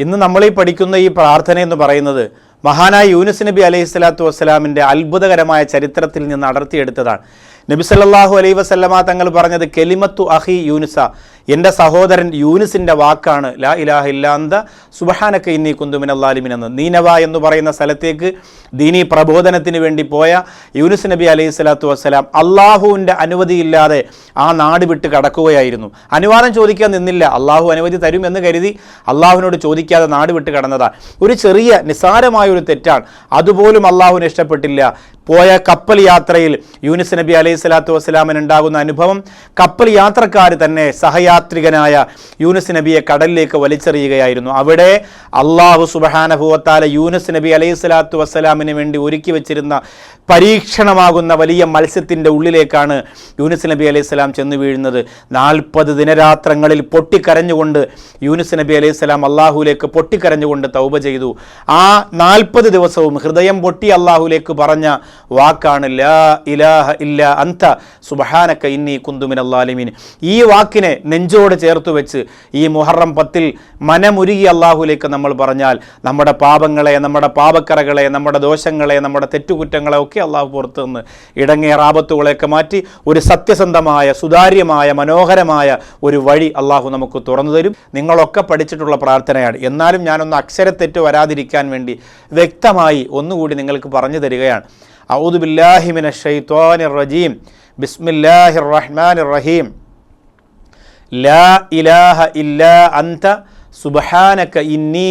ഇന്ന് നമ്മൾ ഈ പഠിക്കുന്ന ഈ പ്രാർത്ഥന എന്ന് പറയുന്നത് മഹാനായ യൂനുസ് നബി അലൈഹി സ്വലാത്തു വസ്സലാമിന്റെ അത്ഭുതകരമായ ചരിത്രത്തിൽ നിന്ന് അടർത്തിയെടുത്തതാണ്. നബി സല്ലാഹു അലൈഹി വസല്ലമ തങ്ങൾ പറഞ്ഞത് കെലിമത്തു അഹി യൂനുസ എന്റെ സഹോദരൻ യൂനുസിന്റെ വാക്കാണ് ലാ ഇലാഹ ഇല്ലാന്ത സുബഹാനക്ക ഇന്നി കുന്തുമിൻ അള്ളാലിമിൻ എന്ന്. നീനവ എന്ന് പറയുന്ന സ്ഥലത്തേക്ക് ദീനി പ്രബോധനത്തിന് വേണ്ടി പോയ യൂനുസ് നബി അലൈഹി സ്വലാത്തു വസ്സലാം അള്ളാഹുവിന്റെ അനുമതിയില്ലാതെ ആ നാട് വിട്ട് കടക്കുകയായിരുന്നു. അനുവാദം ചോദിക്കാൻ നിന്നില്ല. അള്ളാഹു അനുമതി തരും എന്ന് കരുതി അള്ളാഹുവിനോട് ചോദിക്കാതെ നാട് വിട്ട് കടന്നതാണ്. ഒരു ചെറിയ നിസ്സാരമായ ഒരു തെറ്റാണ്. അതുപോലും അള്ളാഹുവിന് ഇഷ്ടപ്പെട്ടില്ല. പോയ കപ്പൽ യാത്രയിൽ യൂനിസ് നബി അലൈഹി സ്വലാത്തു വസ്സലാമിന് ഉണ്ടാകുന്ന അനുഭവം കപ്പൽ യാത്രക്കാർ തന്നെ സഹയാത്രികനായ യൂനിസ് നബിയെ കടലിലേക്ക് വലിച്ചെറിയുകയായിരുന്നു. അവിടെ അള്ളാഹു സുബഹാനഭുവത്താല യൂനിസ് നബി അലൈഹി സ്വലാത്തു വസ്സലാമിന് വേണ്ടി ഒരുക്കി വെച്ചിരുന്ന പരീക്ഷണമാകുന്ന വലിയ മത്സ്യത്തിന്റെ ഉള്ളിലേക്കാണ് യൂനിസ് നബി അലൈഹി സ്വലാം ചെന്ന് വീഴുന്നത്. നാൽപ്പത് ദിനരാത്രങ്ങളിൽ പൊട്ടിക്കരഞ്ഞുകൊണ്ട് യൂനിസ് നബി അലൈഹി സ്വലാം അള്ളാഹുലേക്ക് പൊട്ടിക്കരഞ്ഞുകൊണ്ട് തൗബ ചെയ്തു. ആ നാൽപ്പത് ദിവസവും ഹൃദയം പൊട്ടി അള്ളാഹുലേക്ക് പറഞ്ഞ വാക്കാണ് ലാ ഇലാഹ ഇല്ല അന്ത. സുബഹാനക്ക ഇന്നി കുന്തുമിൻ അള്ളാലിമീൻ ഈ വാക്കിനെ നെഞ്ചോട് ചേർത്ത് വെച്ച് ഈ മുഹറം പത്തിൽ മനമുരുകി അള്ളാഹുലേക്ക് നമ്മൾ പറഞ്ഞാൽ നമ്മുടെ പാപങ്ങളെ നമ്മുടെ പാപക്കറകളെ നമ്മുടെ ദോഷങ്ങളെ നമ്മുടെ തെറ്റുകുറ്റങ്ങളെ ഒക്കെ അള്ളാഹു പുറത്തു നിന്ന് ഇടങ്ങിയ റാപത്തുകളെയൊക്കെ മാറ്റി ഒരു സത്യസന്ധമായ സുതാര്യമായ മനോഹരമായ ഒരു വഴി അള്ളാഹു നമുക്ക് തുറന്നു തരും. നിങ്ങളൊക്കെ പഠിച്ചിട്ടുള്ള പ്രാർത്ഥനയാണ്. എന്നാലും ഞാനൊന്ന് അക്ഷരത്തെറ്റ് വരാതിരിക്കാൻ വേണ്ടി വ്യക്തമായി ഒന്നുകൂടി നിങ്ങൾക്ക് പറഞ്ഞു തരികയാണ്. ഔദു ബില്ലാഹിമിന ഷൈത്വാനിർ റജീം. ബിസ്മില്ലാഹിർ റഹ്മാനിർ റഹീം. ലാ ഇലാഹ ഇല്ലാ അന്ത. സുബഹാനക ഇന്നി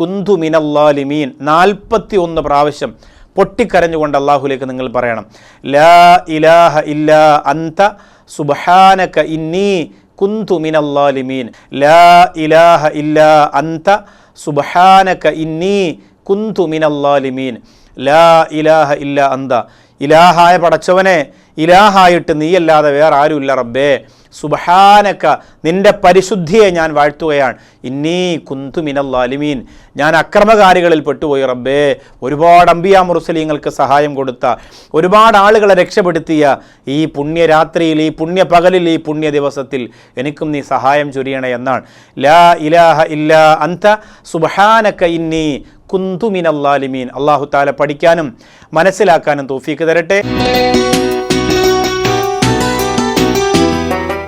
കുന്തു മിനല്ലാലിമീൻ നാൽപ്പത്തി ഒന്ന് പ്രാവശ്യം പൊട്ടിക്കരഞ്ഞുകൊണ്ട് അള്ളാഹുലേക്ക് നിങ്ങൾ പറയണം. ലാ ഇലാഹ ഇല്ലാ അന്ത. സുബഹാനക ഇന്നി കുന്തു മിനല്ലാലിമീൻ ലാ ഇലാഹ ഇല്ലാ അന്ത. സുബഹാനക ഇന്നി കുന്തു മിനല്ലാലിമീൻ ലാ ഇലാഹ ഇല്ല അന്ത. ഇലാഹായ പടച്ചവനെ ഇലാഹായിട്ട് നീയല്ലാതെ വേറെ ആരുമില്ല റബ്ബേ. സുബഹാനക്ക നിന്റെ പരിശുദ്ധിയെ ഞാൻ വാഴ്ത്തുകയാണ്. ഇന്നീ കുന്തു മിനല്ലാലിമീൻ ഞാൻ അക്രമകാരികളിൽ പെട്ടുപോയി റബ്ബേ. ഒരുപാട് അമ്പിയ മുറുസലീങ്ങൾക്ക് സഹായം കൊടുത്ത ഒരുപാട് ആളുകളെ രക്ഷപ്പെടുത്തിയ ഈ പുണ്യരാത്രിയിൽ ഈ പുണ്യ പകലിൽ ഈ പുണ്യ ദിവസത്തിൽ എനിക്കും നീ സഹായം ചൊരിയണേ എന്നാണ്. ലാ ഇലാഹ ഇല്ല അന്ത. സുബഹാനക്ക ഇന്നി കുന്തു മിനല്ലാലിമീൻ അള്ളാഹു താല പഠിക്കാനും മനസ്സിലാക്കാനും തോഫീക്ക് തരട്ടെ.